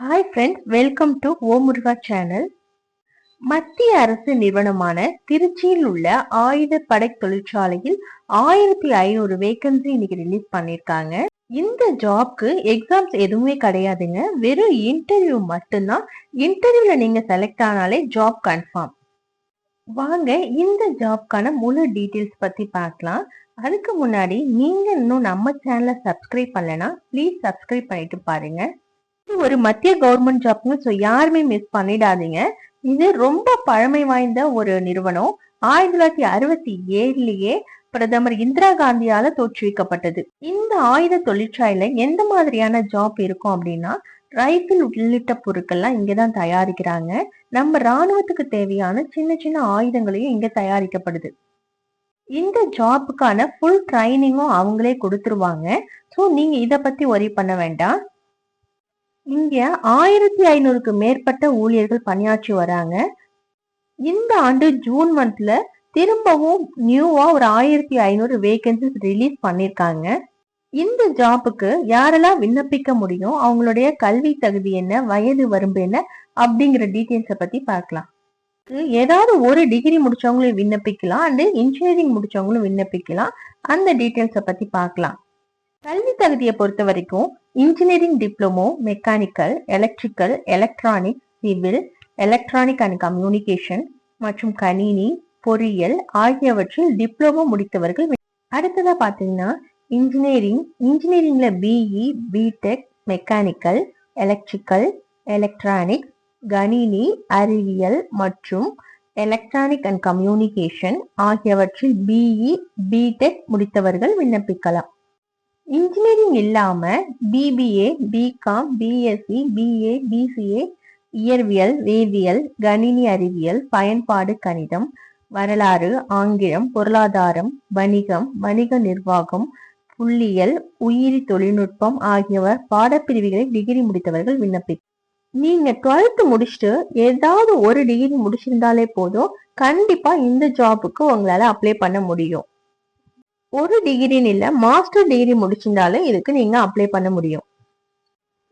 Hi friends welcome to ஓ Muruga channel மத்திய அரசு நிறுவனமான திருச்சியில் உள்ள ஆயுத படை தொழிற்சாலையில் ஆயிரத்தி ஐநூறு வேகன்சி இன்னைக்கு ரிலீஸ் பண்ணியிருக்காங்க இந்த ஜாப்க்கு எக்ஸாம்ஸ் எதுவுமே கிடையாதுங்க. வெறும் இன்டர்வியூ மட்டும்தான். இன்டர்வியூல நீங்க செலக்ட் ஆனாலே ஜாப் கன்ஃபார்ம் வாங்க இந்த ஜாப்க்கான முழு டீட்டெயில்ஸ் பத்தி பார்க்கலாம். அதுக்கு முன்னாடி நீங்க இன்னும் நம்ம சேனலை சப்ஸ்கிரைப் பண்ணலன்னா ப்ளீஸ் சப்ஸ்கிரைப் பண்ணிட்டு பாருங்க. இது ஒரு மத்திய கவர்மெண்ட் ஜாப்னு ஸோ யாருமே மிஸ் பண்ணிடாதீங்க. இது ரொம்ப பழமை வாய்ந்த ஒரு நிறுவனம். ஆயிரத்தி தொள்ளாயிரத்தி அறுபத்தி ஏழுலயே பிரதமர் இந்திரா காந்தியால தோற்றுவிக்கப்பட்டது. இந்த ஆயுத தொழிற்சாலையில எந்த மாதிரியான ஜாப் இருக்கும் அப்படின்னா ரைபிள் உள்ளிட்ட பொருட்கள்லாம் இங்கதான் தயாரிக்கிறாங்க. நம்ம ராணுவத்துக்கு தேவையான சின்ன சின்ன ஆயுதங்களையும் இங்க தயாரிக்கப்படுது. இந்த ஜாப்புக்கான ஃபுல் ட்ரைனிங்கும் அவங்களே கொடுத்துருவாங்க. ஸோ நீங்க இதை பத்தி ஒரி பண்ண வேண்டாம். இங்க ஆயிரத்தி ஐநூறுக்கு மேற்பட்ட ஊழியர்கள் பணியாற்றி வராங்க. இந்த ஆண்டு ஜூன் மந்த்ல திரும்பவும் நியூவா ஒரு ஆயிரத்தி ஐநூறு வேகன்சிஸ் ரிலீஸ் பண்ணிருக்காங்க. இந்த ஜாப்புக்கு யாரெல்லாம் விண்ணப்பிக்க முடியும் அவங்களுடைய கல்வி தகுதி என்ன வயது வரம்பு என்ன அப்படிங்கிற டீட்டெயில்ஸை பத்தி பார்க்கலாம். ஏதாவது ஒரு டிகிரி முடிச்சவங்களும் விண்ணப்பிக்கலாம் அண்ட் இன்ஜினியரிங் முடிச்சவங்களும் விண்ணப்பிக்கலாம். அந்த டீட்டெயில்ஸை பத்தி பார்க்கலாம். கல்வி தகுதியை பொறுத்த வரைக்கும் engineering diploma mechanical electrical electronic civil electronic and communication மற்றும் கணினி பொறியியல் ஆகியவற்றில் டிப்ளமோ முடித்தவர்கள் அடுத்ததா பாத்தீங்கன்னா engineering இன்ஜினியரிங்ல BE BTech mechanical electrical electronic கணினி அறிவியல் மற்றும் எலக்ட்ரானிக் அண்ட் கம்யூனிகேஷன் ஆகியவற்றில் பிஇ பிடெக் முடித்தவர்கள் விண்ணப்பிக்கலாம். இன்ஜினியரிங் இல்லாம BBA BCom BSc BA BCA இயற்பியல் வேதியியல் கணினி அறிவியல் பயன்பாடு கணிதம் வரலாறு ஆங்கிலம் பொருளாதாரம் வணிகம் வணிக நிர்வாகம் புள்ளியல் உயிரி தொழில்நுட்பம் ஆகியவர் பாடப்பிரிவுகளை டிகிரி முடித்தவர்கள் விண்ணப்பி நீங்க டுவெல்த் முடிச்சுட்டு ஏதாவது ஒரு டிகிரி முடிச்சிருந்தாலே போதும் கண்டிப்பா இந்த ஜாபுக்கு உங்களால அப்ளை பண்ண முடியும். ஒரு டிகிரின்னு இல்லை மாஸ்டர் டிகிரி முடிச்சிருந்தாலும் இதுக்கு நீங்க அப்ளை பண்ண முடியும்.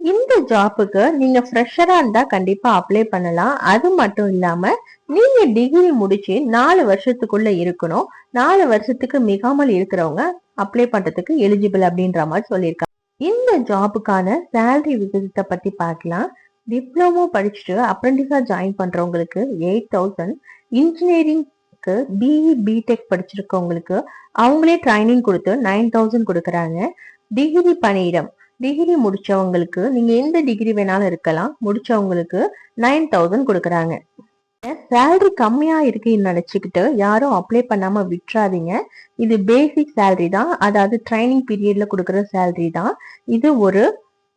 இந்த ஜாப்புக்கு நீங்க ஃப்ரெஷரா இருந்தா கண்டிப்பா அப்ளை பண்ணலாம். அது மட்டும் இல்லாம நீங்க டிகிரி முடிச்சு நாலு வருஷத்துக்குள்ள இருக்கணும். நாலு வருஷத்துக்கு மிகாமல் இருக்கிறவங்க அப்ளை பண்றதுக்கு எலிஜிபிள் அப்படின்ற மாதிரி சொல்லியிருக்காங்க. இந்த ஜாபுக்கான சேலரி விகிதத்தை பத்தி பார்க்கலாம். டிப்ளமோ படிச்சுட்டு அப்ரெண்டிஸா ஜாயின் பண்றவங்களுக்கு எயிட் தௌசண்ட் இன்ஜினியரிங் ஸ்டூடெண்ட்ஸ்க்கு பிஇ பிடெக் படிச்சிருக்கவங்களுக்கு அவங்களே ட்ரைனிங் கொடுத்து நைன் தௌசண்ட் கொடுக்குறாங்க. டிகிரி பணியிடம் டிகிரி முடிச்சவங்களுக்கு நீங்க எந்த டிகிரி வேணாலும் இருக்கலாம். முடிச்சவங்களுக்கு நைன் தௌசண்ட் கொடுக்குறாங்க. சேலரி கம்மியா இருக்குன்னு நினைச்சுக்கிட்டு யாரும் அப்ளை பண்ணாம விட்டுறாதீங்க. இது பேசிக் சேலரி தான். அதாவது ட்ரைனிங் பீரியட்ல கொடுக்குற சேலரி தான். இது ஒரு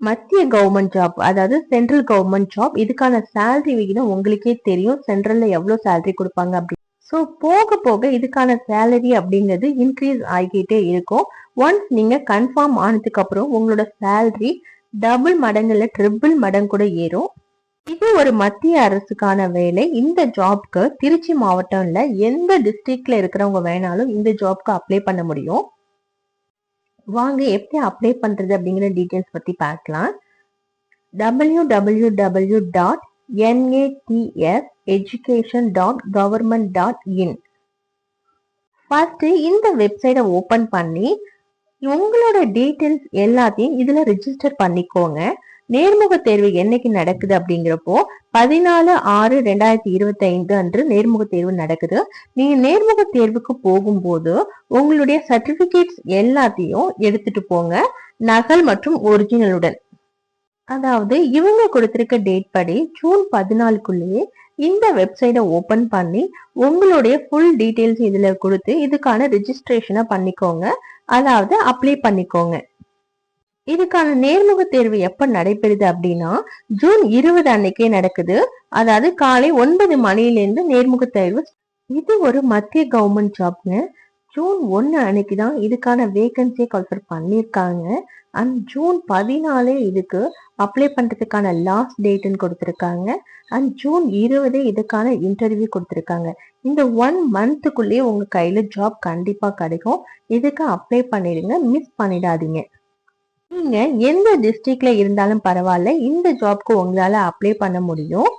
மத்திய கவர்மெண்ட் ஜாப் அதாவது சென்ட்ரல் கவர்மெண்ட் ஜாப் இதுக்கான சேலரி விகிதம் உங்களுக்கே தெரியும். சென்ட்ரல்ல எவ்வளவு சேலரி கொடுப்பாங்க அப்படி ஸோ போக போக இதுக்கான சேலரி அப்படிங்கிறது இன்க்ரீஸ் ஆகிக்கிட்டே இருக்கும். ஒன்ஸ் நீங்கள் கன்ஃபார்ம் ஆனதுக்கப்புறம் உங்களோட சேலரி டபுள் மடங்குல ட்ரிபிள் மடங்கு கூட ஏறும். இது ஒரு மத்திய அரசுக்கான வேலை. இந்த ஜாப்க்கு திருச்சி மாவட்டம்ல எந்த டிஸ்ட்ரிக்ட்ல இருக்கிறவங்க வேணாலும் இந்த ஜாப்க்கு அப்ளை பண்ண முடியும். வாங்க எப்படி அப்ளை பண்றது அப்படிங்கிற டீட்டெயில்ஸ் பத்தி பார்க்கலாம். W W W dot NATS education dot government dot in first இந்த வெப்சைட்டை ஓப்பன் பண்ணி உங்களோட டீட்டெயில்ஸ் எல்லாத்தையும் இதுல ரிஜிஸ்டர் பண்ணிக்கோங்க. நேர்முக தேர்வு என்னைக்கு நடக்குது அப்படிங்கிறப்போ பதினாலு ஆறு ரெண்டாயிரத்தி இருபத்தி ஐந்து அன்று நேர்முக தேர்வு நடக்குது. நீங்க நேர்முக தேர்வுக்கு போகும்போது உங்களுடைய சர்டிபிகேட்ஸ் எல்லாத்தையும் எடுத்துட்டு போங்க. நகல் மற்றும் ஒரிஜினலுடன் அதாவது இவங்க கொடுத்திருக்க டேட் படி ஜூன் பதினாலுக்குள்ளேயே இந்த வெப்சைட்டை ஓபன் பண்ணி உங்களுடைய ஃபுல் டீட்டெயில்ஸ் இதுல கொடுத்து இதுக்கான ரிஜிஸ்ட்ரேஷனை பண்ணிக்கோங்க. அதாவது அப்ளை பண்ணிக்கோங்க. இதுக்கான நேர்முக தேர்வு எப்ப நடைபெறுது அப்படின்னா ஜூன் இருபது அன்னைக்கே நடக்குது. அதாவது காலை ஒன்பது மணியிலிருந்து நேர்முக தேர்வு இது ஒரு மத்திய கவர்மெண்ட் ஜாப்னு ஜூன் ஒன்னு அன்னைக்கு தான் இதுக்கான வேகன்சியை கால்ஃபர் பண்ணியிருக்காங்க. அண்ட் ஜூன் பதினாலே இதுக்கு அப்ளை பண்றதுக்கான லாஸ்ட் டேட்னு கொடுத்துருக்காங்க. அண்ட் ஜூன் இருபதே இதுக்கான இன்டர்வியூ கொடுத்துருக்காங்க. இந்த ஒன் மந்த்துக்குள்ளேயே உங்கள் கையில் ஜாப் கண்டிப்பாக கிடைக்கும். இதுக்கு அப்ளை பண்ணிடுங்க மிஸ் பண்ணிடாதீங்க. நீங்கள் எந்த டிஸ்ட்ரிக்ட்ல இருந்தாலும் பரவாயில்ல இந்த ஜாப்க்கு உங்களால் அப்ளை பண்ண முடியும்.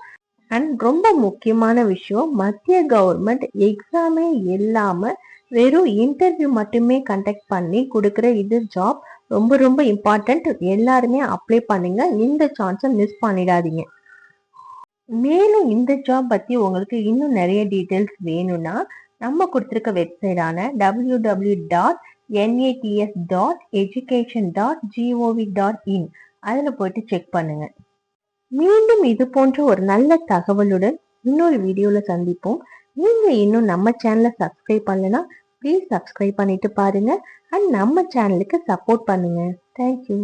அண்ட் ரொம்ப முக்கியமான விஷயம் மத்திய கவர்மெண்ட் எக்ஸாமே இல்லாம வெறும் இன்டர்வியூ மட்டுமே கண்டக்ட் பண்ணி கொடுக்குற இது ஜாப் ரொம்ப ரொம்ப இம்பார்ட்டன்ட் எல்லாருமே அப்ளை பண்ணுங்க. இந்த சான்ஸை மிஸ் பண்ணிடாதீங்க. மேலும் இந்த ஜாப் பத்தி உங்களுக்கு இன்னும் நிறைய டீட்டெயில்ஸ் வேணும்னா நம்ம கொடுத்துருக்க வெப்சைடான W W dot NATS dot education dot GOV dot in அதில் போயிட்டு செக் பண்ணுங்க. மீண்டும் இது போன்ற ஒரு நல்ல தகவலுடன் இன்னொரு வீடியோவில் சந்திப்போம். நீங்கள் இன்னும் நம்ம சேனலை சப்ஸ்கிரைப் பண்ணலன்னா ப்ளீஸ் சப்ஸ்கிரைப் பண்ணிட்டு பாருங்கள் அண்ட் நம்ம சேனலுக்கு சப்போர்ட் பண்ணுங்கள் தேங்க்யூ